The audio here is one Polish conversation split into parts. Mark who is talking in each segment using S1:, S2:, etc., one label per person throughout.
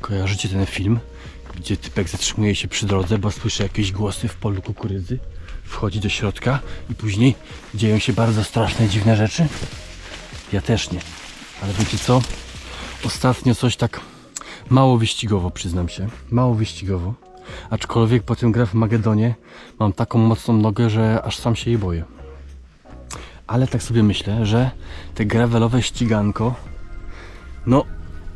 S1: Kojarzycie ten film, gdzie typek zatrzymuje się przy drodze, bo słyszy jakieś głosy w polu kukurydzy, wchodzi do środka i później dzieją się bardzo straszne, dziwne rzeczy? Ja też nie. Ale wiecie co? Ostatnio coś tak mało wyścigowo, przyznam się. Mało wyścigowo. Aczkolwiek po tym gra w Magedonie mam taką mocną nogę, że aż sam się jej boję. Ale tak sobie myślę, że te gravelowe ściganko no,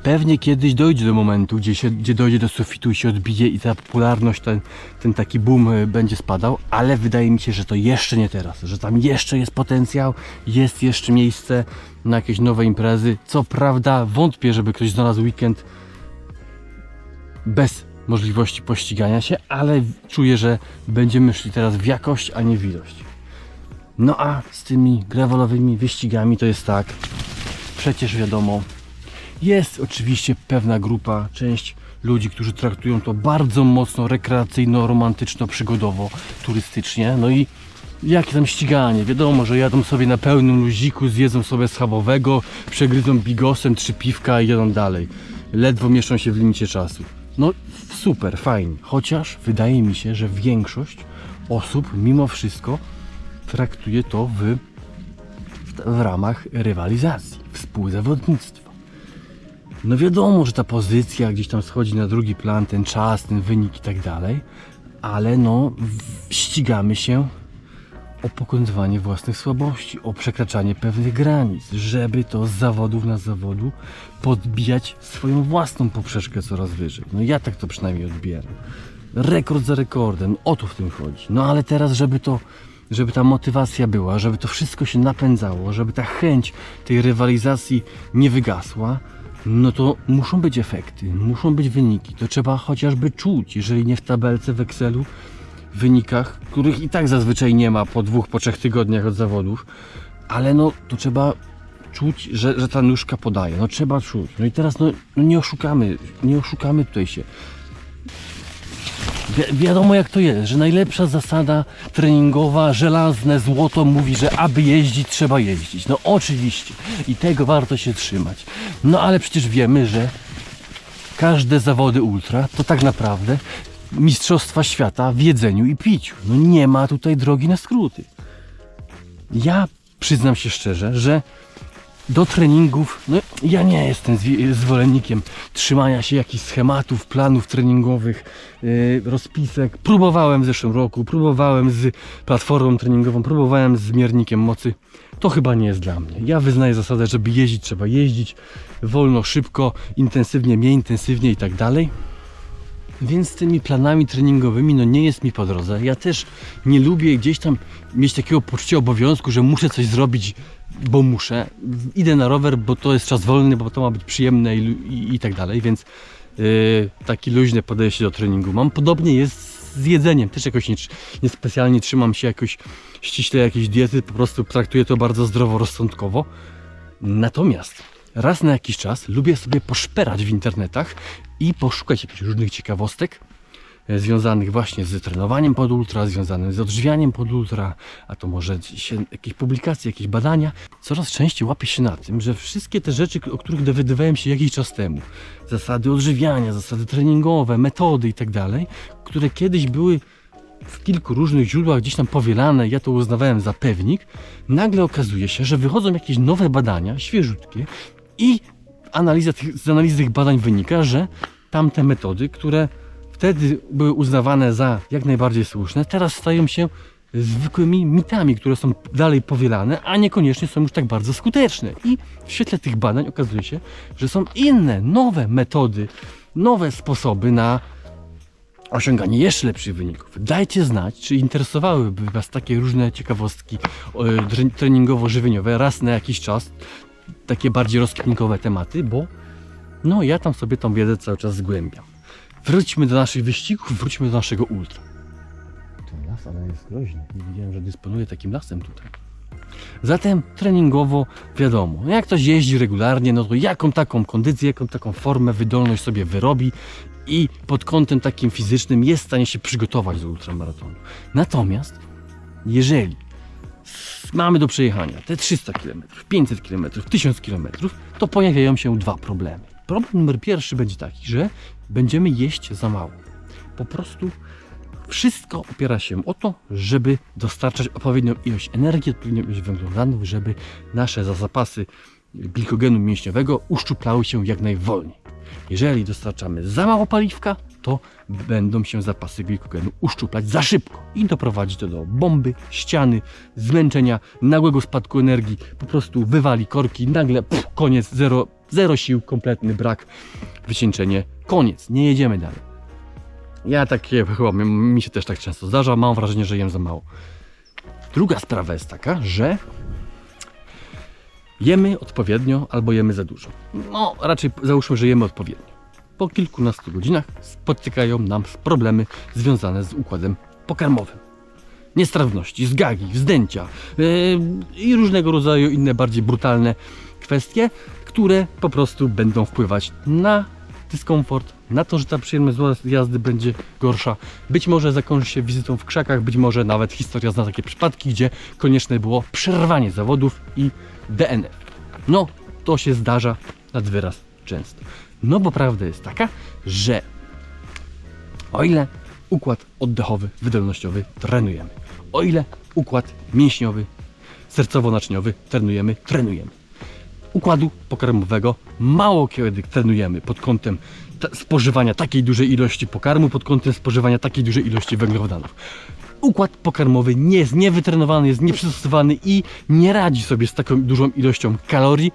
S1: pewnie kiedyś dojdzie do momentu, gdzie, się, gdzie dojdzie do sufitu i się odbije i ta popularność, ten, ten taki boom y, będzie spadał, ale wydaje mi się, że to jeszcze nie teraz, że tam jeszcze jest potencjał, jest jeszcze miejsce na jakieś nowe imprezy. Co prawda wątpię, żeby ktoś znalazł weekend bez możliwości pościgania się, ale czuję, że będziemy szli teraz w jakość, a nie w ilość. No a z tymi gravelowymi wyścigami to jest tak, przecież wiadomo, jest oczywiście pewna grupa, część ludzi, którzy traktują to bardzo mocno rekreacyjno, romantyczno, przygodowo, turystycznie. No i jakie tam ściganie? Wiadomo, że jadą sobie na pełnym luziku, zjedzą sobie schabowego, przegryzą bigosem, trzy piwka i jadą dalej. Ledwo mieszczą się w limicie czasu. No super, fajnie. Chociaż wydaje mi się, że większość osób mimo wszystko traktuje to w, w, w ramach rywalizacji, współzawodnictwa. No wiadomo, że ta pozycja gdzieś tam schodzi na drugi plan, ten czas, ten wynik i tak dalej, ale no ścigamy się o pokonywanie własnych słabości, o przekraczanie pewnych granic, żeby to z zawodów na zawodu podbijać swoją własną poprzeczkę coraz wyżej. No ja tak to przynajmniej odbieram. Rekord za rekordem, o to w tym chodzi. No ale teraz, żeby to, żeby ta motywacja była, żeby to wszystko się napędzało, żeby ta chęć tej rywalizacji nie wygasła, no to muszą być efekty, muszą być wyniki. To trzeba chociażby czuć, jeżeli nie w tabelce w Excelu, w wynikach, których i tak zazwyczaj nie ma po dwóch, po trzech tygodniach od zawodów, ale no to trzeba czuć, że, że ta nóżka podaje. No trzeba czuć. No i teraz no, no nie oszukamy, nie oszukamy tutaj się. Wi- wiadomo jak to jest, że najlepsza zasada treningowa, żelazne złoto mówi, że aby jeździć, trzeba jeździć. No oczywiście i tego warto się trzymać. No ale przecież wiemy, że każde zawody ultra to tak naprawdę mistrzostwa świata w jedzeniu i piciu. No nie ma tutaj drogi na skróty. Ja przyznam się szczerze, że do treningów, no ja nie jestem zwolennikiem trzymania się jakichś schematów, planów treningowych, yy, rozpisek. Próbowałem w zeszłym roku, próbowałem z platformą treningową, próbowałem z miernikiem mocy. To chyba nie jest dla mnie. Ja wyznaję zasadę, żeby jeździć, trzeba jeździć wolno, szybko, intensywnie, mniej intensywnie i tak dalej. Więc z tymi planami treningowymi no nie jest mi po drodze. Ja też nie lubię gdzieś tam mieć takiego poczucia obowiązku, że muszę coś zrobić, bo muszę. Idę na rower, bo to jest czas wolny, bo to ma być przyjemne i, i, i tak dalej, więc yy, taki luźne podejście do treningu. Mam podobnie jest z jedzeniem. Też jakoś nie, nie specjalnie trzymam się jakoś ściśle jakiejś diety, po prostu traktuję to bardzo zdroworozsądkowo. Natomiast raz na jakiś czas lubię sobie poszperać w internetach i poszukać jakichś różnych ciekawostek e, związanych właśnie z trenowaniem pod ultra, związanych z odżywianiem pod ultra, a to może się, jakieś publikacje, jakieś badania. Coraz częściej łapię się na tym, że wszystkie te rzeczy, o których dowiadywałem się jakiś czas temu, zasady odżywiania, zasady treningowe, metody i tak dalej, które kiedyś były w kilku różnych źródłach gdzieś tam powielane, ja to uznawałem za pewnik, nagle okazuje się, że wychodzą jakieś nowe badania, świeżutkie i analiza tych, z analizy tych badań wynika, że tamte metody, które wtedy były uznawane za jak najbardziej słuszne, teraz stają się zwykłymi mitami, które są dalej powielane, a niekoniecznie są już tak bardzo skuteczne. I w świetle tych badań okazuje się, że są inne, nowe metody, nowe sposoby na osiąganie jeszcze lepszych wyników. Dajcie znać, czy interesowałyby Was takie różne ciekawostki e, treningowo-żywieniowe raz na jakiś czas, takie bardziej rozkminkowe tematy, bo no ja tam sobie tą wiedzę cały czas zgłębiam. Wróćmy do naszych wyścigów, wróćmy do naszego ultra. Ten las, ale jest groźny. Nie wiedziałem, że dysponuję takim lasem tutaj. Zatem treningowo wiadomo, jak ktoś jeździ regularnie, no to jaką taką kondycję, jaką taką formę, wydolność sobie wyrobi i pod kątem takim fizycznym jest w stanie się przygotować do ultramaratonu. Natomiast jeżeli mamy do przejechania te 300 km, 500 km, 1000 km, to pojawiają się dwa problemy. Problem numer pierwszy będzie taki, że będziemy jeść za mało. Po prostu wszystko opiera się o to, żeby dostarczać odpowiednią ilość energii, odpowiednią ilość węglowodanów, żeby nasze zapasy glikogenu mięśniowego uszczuplały się jak najwolniej. Jeżeli dostarczamy za mało paliwka, to będą się zapasy glikogenu uszczuplać za szybko i doprowadzi to do bomby, ściany, zmęczenia, nagłego spadku energii, po prostu wywali korki, nagle pff, koniec, zero, zero sił, kompletny brak, wycieńczenie, koniec, nie jedziemy dalej. Ja takie chyba mi- się też tak często zdarza, mam wrażenie, że jem za mało. Druga sprawa jest taka, że jemy odpowiednio albo jemy za dużo. No, raczej załóżmy, że jemy odpowiednio. Po kilkunastu godzinach spotykają nam problemy związane z układem pokarmowym. Niestrawności, zgagi, wzdęcia yy, i różnego rodzaju inne bardziej brutalne kwestie, które po prostu będą wpływać na dyskomfort, na to, że ta przyjemność jazdy będzie gorsza. Być może zakończy się wizytą w krzakach, być może nawet historia zna takie przypadki, gdzie konieczne było przerwanie zawodów i DNF. No, to się zdarza nad wyraz często. No bo prawda jest taka, że o ile układ oddechowy, wydolnościowy trenujemy, o ile układ mięśniowy, sercowo-naczyniowy trenujemy, trenujemy. Układu pokarmowego mało kiedy trenujemy pod kątem spożywania takiej dużej ilości pokarmu, pod kątem spożywania takiej dużej ilości węglowodanów. Układ pokarmowy nie jest niewytrenowany, jest nieprzystosowany i nie radzi sobie z taką dużą ilością kalorii,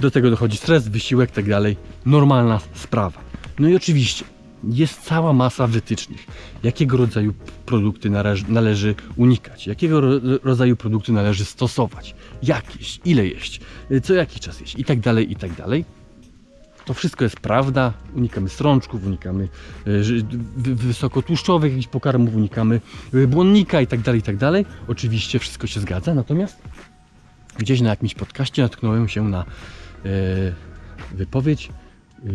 S1: do tego dochodzi stres, wysiłek, tak dalej. Normalna sprawa. No i oczywiście jest cała masa wytycznych, jakiego rodzaju produkty należy, unikać, jakiego ro, rodzaju produkty należy stosować, jak jeść, ile jeść, co jakiś czas jeść i tak dalej, i tak dalej. To wszystko jest prawda. Unikamy strączków, unikamy wy- wysokotłuszczowych jakichś pokarmów, unikamy y, błonnika i tak dalej, i tak dalej. Oczywiście wszystko się zgadza, natomiast gdzieś na jakimś podcaście natknąłem się na e, wypowiedź, e,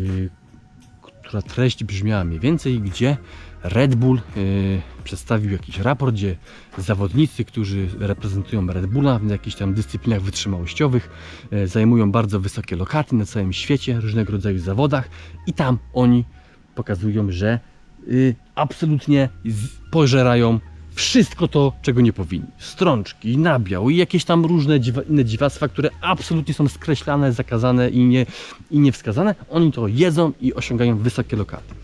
S1: która treść brzmiała mniej więcej, gdzie Red Bull e, przedstawił jakiś raport, gdzie zawodnicy, którzy reprezentują Red Bulla w jakichś tam dyscyplinach wytrzymałościowych, e, zajmują bardzo wysokie lokaty na całym świecie, różnego rodzaju zawodach i tam oni pokazują, że y, absolutnie pożerają wszystko to, czego nie powinni. Strączki, nabiał i jakieś tam różne dziwa, inne dziwactwa, które absolutnie są skreślane, zakazane i, nie, i niewskazane. Oni to jedzą i osiągają wysokie lokaty.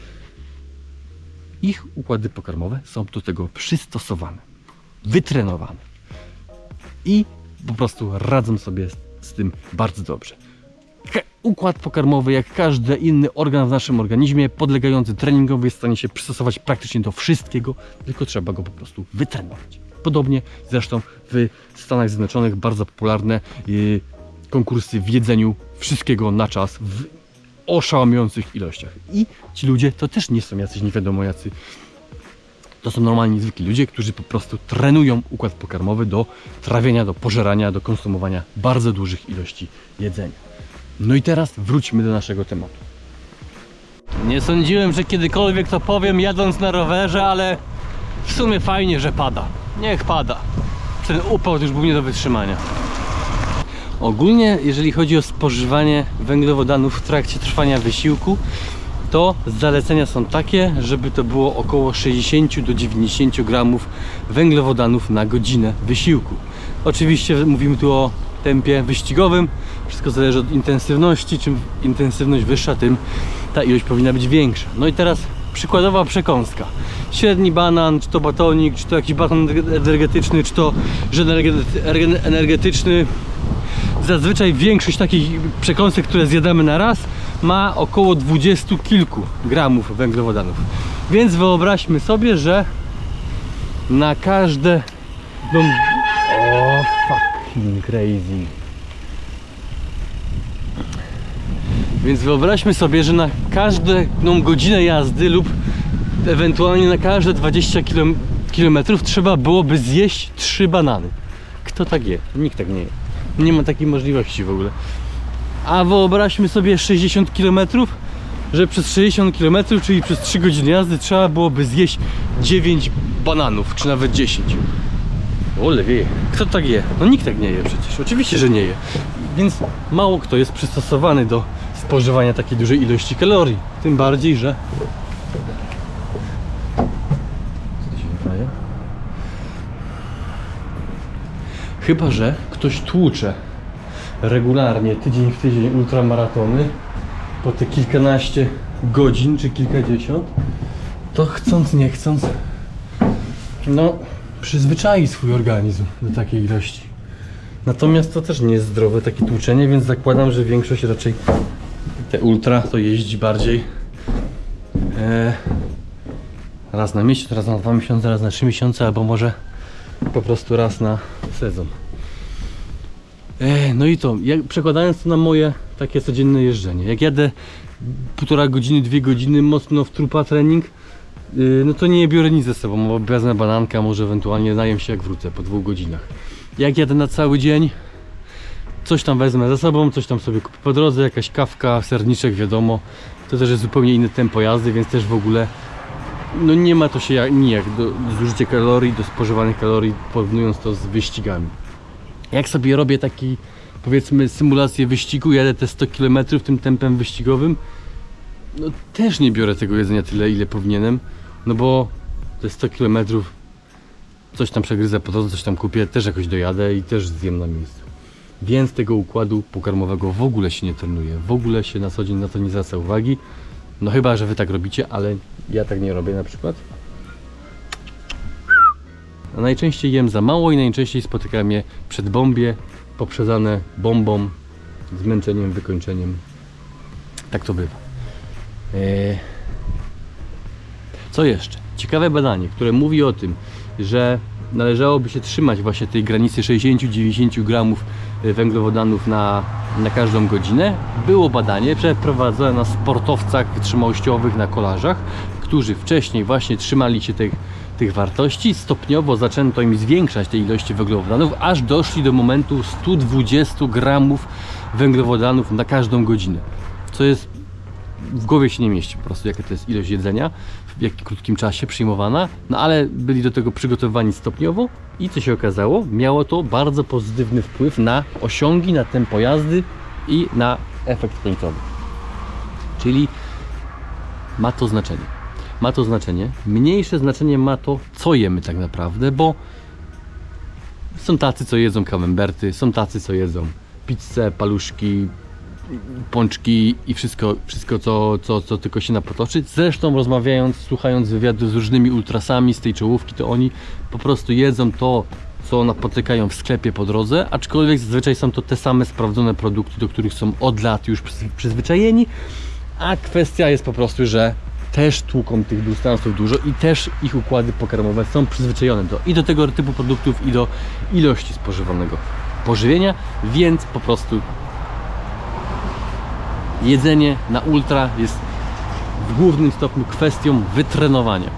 S1: Ich układy pokarmowe są do tego przystosowane, wytrenowane i po prostu radzą sobie z, tym bardzo dobrze. Układ pokarmowy, jak każdy inny organ w naszym organizmie, podlegający treningowi, jest w stanie się przystosować praktycznie do wszystkiego, tylko trzeba go po prostu wytrenować. Podobnie zresztą w Stanach Zjednoczonych bardzo popularne y, konkursy w jedzeniu wszystkiego na czas w oszałamiających ilościach. I ci ludzie to też nie są jacyś nie wiadomo jacy to są normalni, zwykli ludzie, którzy po prostu trenują układ pokarmowy do trawienia, do pożerania, do konsumowania bardzo dużych ilości jedzenia. No i teraz wróćmy do naszego tematu. Nie sądziłem, że kiedykolwiek to powiem jadąc na rowerze, ale w sumie fajnie, że pada. Niech pada. Ten upał już był nie do wytrzymania. Ogólnie, jeżeli chodzi o spożywanie węglowodanów w trakcie trwania wysiłku, to zalecenia są takie, żeby to było około 60 do 90 gramów węglowodanów na godzinę wysiłku. Oczywiście mówimy tu o tempie wyścigowym, wszystko zależy od intensywności, czym intensywność wyższa, tym ta ilość powinna być większa. No i teraz przykładowa przekąska. Średni banan, czy to batonik, czy to jakiś baton energetyczny, czy to żel energe- energetyczny, zazwyczaj większość takich przekąsek, które zjadamy na raz, ma około 20 kilku gramów węglowodanów. Więc wyobraźmy sobie, że na każde. Fucking crazy. Więc wyobraźmy sobie, że na każdą godzinę jazdy lub ewentualnie na każde 20 km, kilometrów trzeba byłoby zjeść 3 banany. Kto tak je? Nikt tak nie je. Nie ma takiej możliwości w ogóle. A wyobraźmy sobie 60 km, że przez 60 km, czyli przez 3 godziny jazdy trzeba byłoby zjeść 9 bananów, czy nawet 10. Ole wie, kto tak je? No nikt tak nie je przecież, oczywiście, że nie je. Więc mało kto jest przystosowany do spożywania takiej dużej ilości kalorii. Tym bardziej, że... Co się dzieje? Chyba, że ktoś tłucze regularnie, tydzień w tydzień ultramaratony po te kilkanaście godzin czy kilkadziesiąt, to chcąc nie chcąc, no przyzwyczai swój organizm do takiej ilości. Natomiast to też nie jest zdrowe takie tłuczenie, więc zakładam, że większość raczej te ultra to jeździ bardziej e, raz na miesiąc, raz na dwa miesiące, raz na trzy miesiące, albo może po prostu raz na sezon. E, no i to, jak, przekładając to na moje takie codzienne jeżdżenie. Jak jadę półtora godziny, dwie godziny mocno w trupa trening, no to nie biorę nic ze sobą, bo wezmę bananka, może ewentualnie najem się jak wrócę po dwóch godzinach. Jak jadę na cały dzień, coś tam wezmę ze sobą, coś tam sobie kupię po drodze, jakaś kawka, serniczek, wiadomo. To też jest zupełnie inne tempo jazdy, więc też w ogóle no nie ma to się jak, nijak do zużycia kalorii, do spożywanych kalorii, porównując to z wyścigami. Jak sobie robię taki, powiedzmy, symulację wyścigu, jadę te 100 km tym tempem wyścigowym, no też nie biorę tego jedzenia tyle, ile powinienem, no bo te 100 km coś tam przegryzę po drodze, coś tam kupię, też jakoś dojadę i też zjem na miejscu. Więc tego układu pokarmowego w ogóle się nie trenuje, w ogóle się na co dzień na to nie zwraca uwagi. No chyba, że wy tak robicie, ale ja tak nie robię na przykład. A najczęściej jem za mało i najczęściej spotykam je przed bombie, poprzedzane bombą, zmęczeniem, wykończeniem. Tak to bywa. Eee, Co jeszcze? Ciekawe badanie, które mówi o tym, że należałoby się trzymać właśnie tej granicy 60-90 gramów e, węglowodanów na, na każdą godzinę. Było badanie przeprowadzone na sportowcach wytrzymałościowych, na kolarzach, którzy wcześniej właśnie trzymali się tych, tych wartości. Stopniowo zaczęto im zwiększać te ilości węglowodanów, aż doszli do momentu 120 gramów węglowodanów na każdą godzinę. Co jest w głowie się nie mieści po prostu, jaka to jest ilość jedzenia, w jakim krótkim czasie przyjmowana, no ale byli do tego przygotowani stopniowo i co się okazało, miało to bardzo pozytywny wpływ na osiągi, na tempo jazdy i na efekt końcowy. Czyli ma to znaczenie. Ma to znaczenie. Mniejsze znaczenie ma to, co jemy tak naprawdę, bo są tacy, co jedzą kamemberty, są tacy, co jedzą pizzę, paluszki, pączki i wszystko, wszystko co, co, co tylko się napotoczy. Zresztą rozmawiając, słuchając wywiadu z różnymi ultrasami z tej czołówki, to oni po prostu jedzą to, co napotykają w sklepie po drodze, aczkolwiek zazwyczaj są to te same sprawdzone produkty, do których są od lat już przyz- przyzwyczajeni, a kwestia jest po prostu, że też tłuką tych dystansów dużo i też ich układy pokarmowe są przyzwyczajone do, i do tego typu produktów, i do ilości spożywanego pożywienia, więc po prostu jedzenie na ultra jest w głównym stopniu kwestią wytrenowania.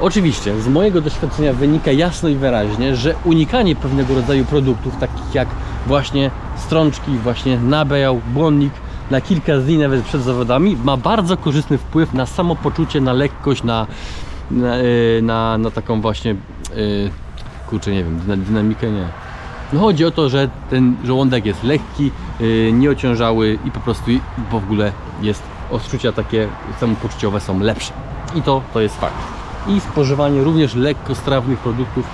S1: Oczywiście z mojego doświadczenia wynika jasno i wyraźnie, że unikanie pewnego rodzaju produktów, takich jak właśnie strączki, właśnie nabiał, błonnik, na kilka dni nawet przed zawodami, ma bardzo korzystny wpływ na samopoczucie, na lekkość, na, na, yy, na, na taką właśnie, yy, kurczę, nie wiem, dyna- dynamikę, nie. No chodzi o to, że ten żołądek jest lekki, yy, nieociążały i po prostu w ogóle jest odczucia takie samopoczuciowe są lepsze. I to, to jest fakt. I spożywanie również lekkostrawnych produktów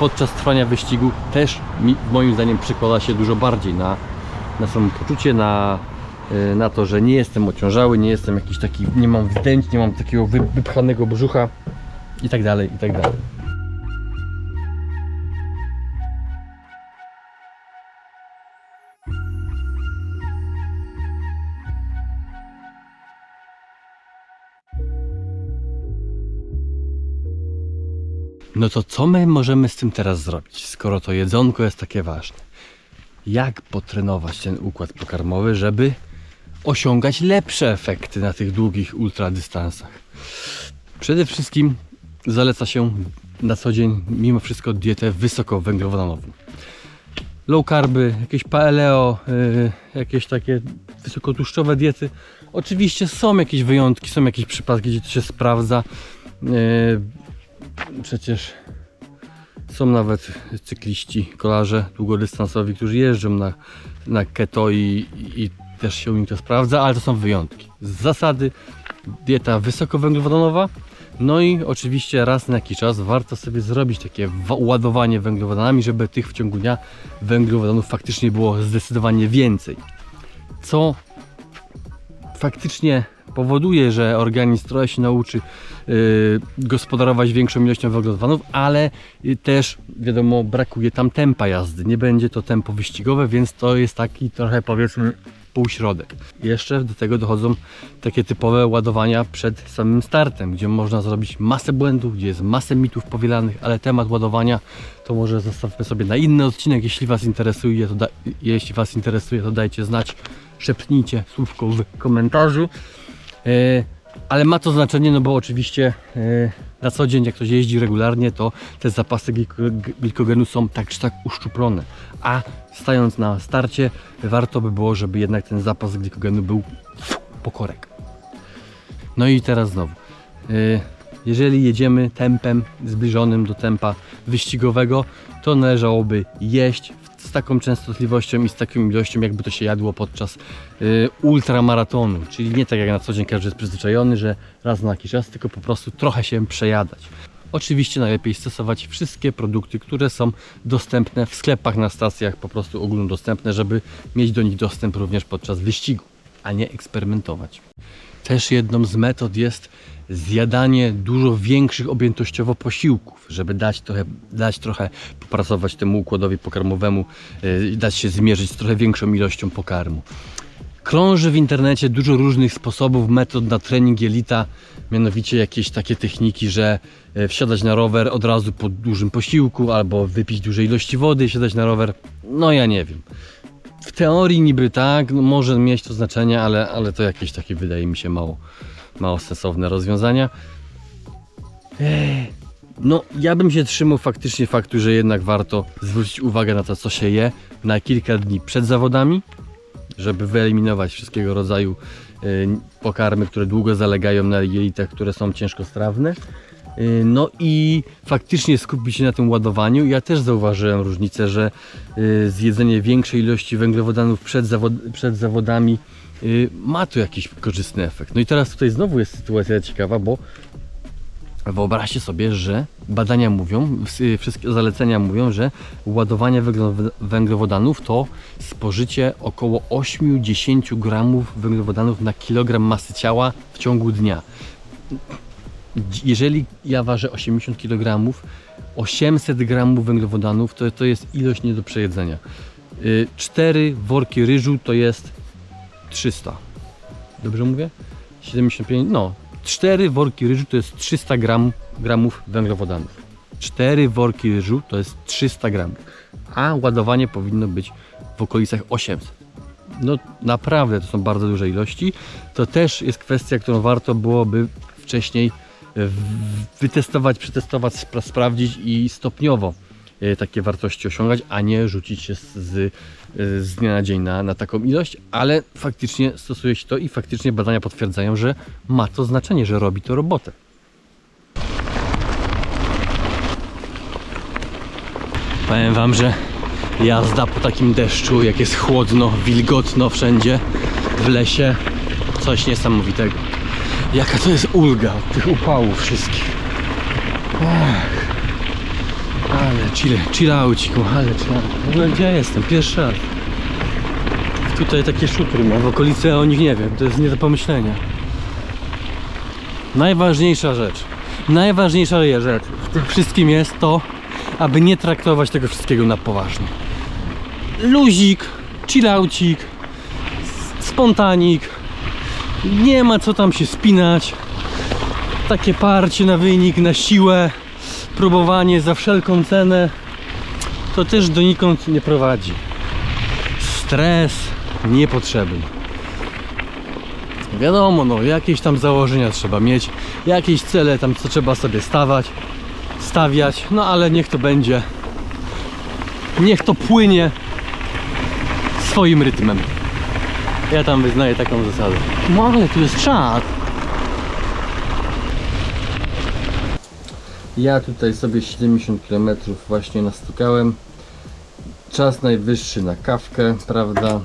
S1: podczas trwania wyścigu też mi, moim zdaniem przekłada się dużo bardziej na, na samopoczucie, na, yy, na to, że nie jestem ociążały, nie jestem jakiś taki, nie mam wzdęć, nie mam takiego wy, wypchanego brzucha i tak dalej, i tak dalej. No to co my możemy z tym teraz zrobić, skoro to jedzonko jest takie ważne? Jak potrenować ten układ pokarmowy, żeby osiągać lepsze efekty na tych długich ultradystansach? Przede wszystkim zaleca się na co dzień mimo wszystko dietę wysokowęglowodanową. Low carby, jakieś paleo, y, jakieś takie wysokotłuszczowe diety. Oczywiście są jakieś wyjątki, są jakieś przypadki, gdzie to się sprawdza. Y, Przecież są nawet cykliści, kolarze długodystansowi, którzy jeżdżą na, na keto i, i też się u nich to sprawdza, ale to są wyjątki. Z zasady dieta wysokowęglowodanowa, no i oczywiście raz na jakiś czas warto sobie zrobić takie wa- ładowanie węglowodanami, żeby tych w ciągu dnia węglowodanów faktycznie było zdecydowanie więcej. Co faktycznie powoduje, że organizm trochę się nauczy gospodarować większą ilością węglowodanów, ale y, też wiadomo brakuje tam tempa jazdy. Nie będzie to tempo wyścigowe, więc to jest taki trochę powiedzmy półśrodek. Jeszcze do tego dochodzą takie typowe ładowania przed samym startem, gdzie można zrobić masę błędów, gdzie jest masę mitów powielanych, ale temat ładowania to może zostawmy sobie na inny odcinek. Jeśli Was interesuje, to, da- jeśli was interesuje, to dajcie znać, szepnijcie słówko w komentarzu. E, ale ma to znaczenie, no bo oczywiście e, na co dzień, jak ktoś jeździ regularnie, to te zapasy gliko- glikogenu są tak czy tak uszczuplone. A stając na starcie, warto by było, żeby jednak ten zapas glikogenu był pokorek. No i teraz znowu. e, Jeżeli jedziemy tempem zbliżonym do tempa wyścigowego, to należałoby jeść z taką częstotliwością i z taką ilością, jakby to się jadło podczas y, ultramaratonu. Czyli nie tak jak na co dzień każdy jest przyzwyczajony, że raz na jakiś czas, tylko po prostu trochę się przejadać. Oczywiście najlepiej stosować wszystkie produkty, które są dostępne w sklepach, na stacjach, po prostu ogólnodostępne, żeby mieć do nich dostęp również podczas wyścigu, a nie eksperymentować. Też jedną z metod jest zjadanie dużo większych objętościowo posiłków, żeby dać trochę, dać trochę popracować temu układowi pokarmowemu, yy, dać się zmierzyć z trochę większą ilością pokarmu. Krąży w internecie dużo różnych sposobów, metod na trening jelita, mianowicie jakieś takie techniki, że e, wsiadać na rower od razu po dużym posiłku, albo wypić duże ilości wody, siadać na rower. No ja nie wiem. W teorii niby tak, no może mieć to znaczenie, ale, ale to jakieś takie wydaje mi się mało, mało sensowne rozwiązania. No, ja bym się trzymał faktycznie faktu, że jednak warto zwrócić uwagę na to, co się je na kilka dni przed zawodami, żeby wyeliminować wszystkiego rodzaju y, pokarmy, które długo zalegają na jelitach, które są ciężkostrawne. Y, No i faktycznie skupić się na tym ładowaniu. Ja też zauważyłem różnicę, że y, zjedzenie większej ilości węglowodanów przed, zawod przed zawodami ma tu jakiś korzystny efekt. No i teraz tutaj znowu jest sytuacja ciekawa, bo Wyobraźcie sobie, że badania mówią, wszystkie zalecenia mówią, że ładowanie węglo- węglowodanów to spożycie około 8-10 gramów węglowodanów na kilogram masy ciała w ciągu dnia. Jeżeli ja ważę 80 kg, 800 gramów węglowodanów to, to jest ilość nie do przejedzenia. 4 worki ryżu to jest 300. Dobrze mówię? 75, no. 4 worki ryżu to jest 300 gram, gramów węglowodanów. 4 worki ryżu to jest 300 gramów. A ładowanie powinno być w okolicach 800. No naprawdę to są bardzo duże ilości. To też jest kwestia, którą warto byłoby wcześniej wytestować, przetestować, spra- sprawdzić i stopniowo takie wartości osiągać, a nie rzucić się z, z, dnia na dzień na, na taką ilość, ale faktycznie stosuje się to i faktycznie badania potwierdzają, że ma to znaczenie, że robi to robotę. Powiem Wam, że jazda po takim deszczu, jak jest chłodno, wilgotno wszędzie w lesie, coś niesamowitego. Jaka to jest ulga od tych upałów wszystkich. Ach. Ale chill, chillauciku, ale chill. W gdzie ja jestem? Pierwszy raz. Tutaj takie szutry mam w okolicy, o nich nie wiem. To jest nie do pomyślenia. Najważniejsza rzecz, najważniejsza rzecz w tym wszystkim jest to, aby nie traktować tego wszystkiego na poważnie. Luzik, chillaucik, spontanik, nie ma co tam się spinać. Takie parcie na wynik, na siłę, próbowanie za wszelką cenę, to też donikąd nie prowadzi. Stres niepotrzebny. Wiadomo, no jakieś tam założenia trzeba mieć, jakieś cele tam co trzeba sobie stawać, stawiać, no ale niech to będzie. Niech to płynie swoim rytmem. Ja tam wyznaję taką zasadę. No ale tu jest czad. Ja tutaj sobie 70 km właśnie nastukałem. Czas najwyższy na kawkę, prawda?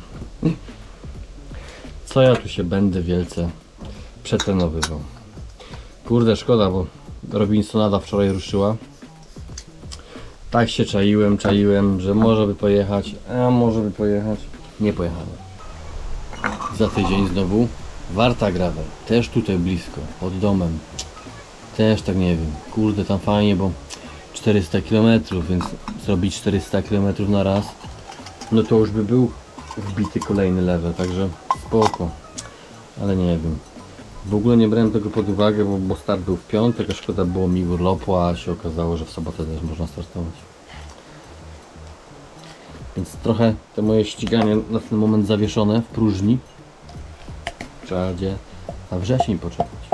S1: Co ja tu się będę wielce przetrenowywał. Kurde, szkoda, bo Robinsonada wczoraj ruszyła. Tak się czaiłem, czaiłem, że może by pojechać, a może by pojechać. Nie pojechałem. Za tydzień znowu Warta Gravel, też tutaj blisko, pod domem. Też tak nie wiem, kurde tam fajnie, bo 400 km, więc zrobić 400 km na raz, no to już by był wbity kolejny level, także spoko. Ale nie wiem. W ogóle nie brałem tego pod uwagę, bo, bo start był w piątek, a szkoda było mi urlopu, a się okazało, że w sobotę też można startować. Więc trochę te moje ściganie na ten moment zawieszone w próżni. Trzeba będzie na wrzesień poczekać.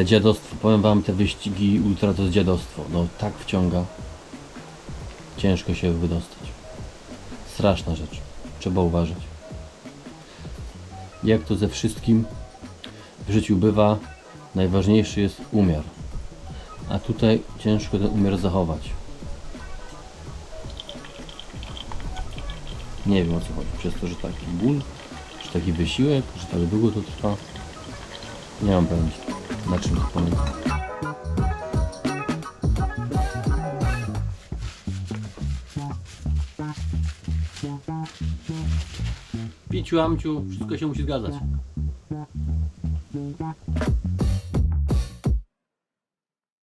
S1: Ale dziadostwo, powiem wam, te wyścigi ultra to jest dziadostwo. No tak wciąga. Ciężko się wydostać. Straszna rzecz. Trzeba uważać. Jak to ze wszystkim w życiu bywa, najważniejszy jest umiar. A tutaj ciężko ten umiar zachować. Nie wiem o co chodzi. Przez to, że taki ból, że taki wysiłek, że tak długo to trwa. Nie mam pojęcia. Na czym to polega. Piciu, amciu, wszystko się musi zgadzać.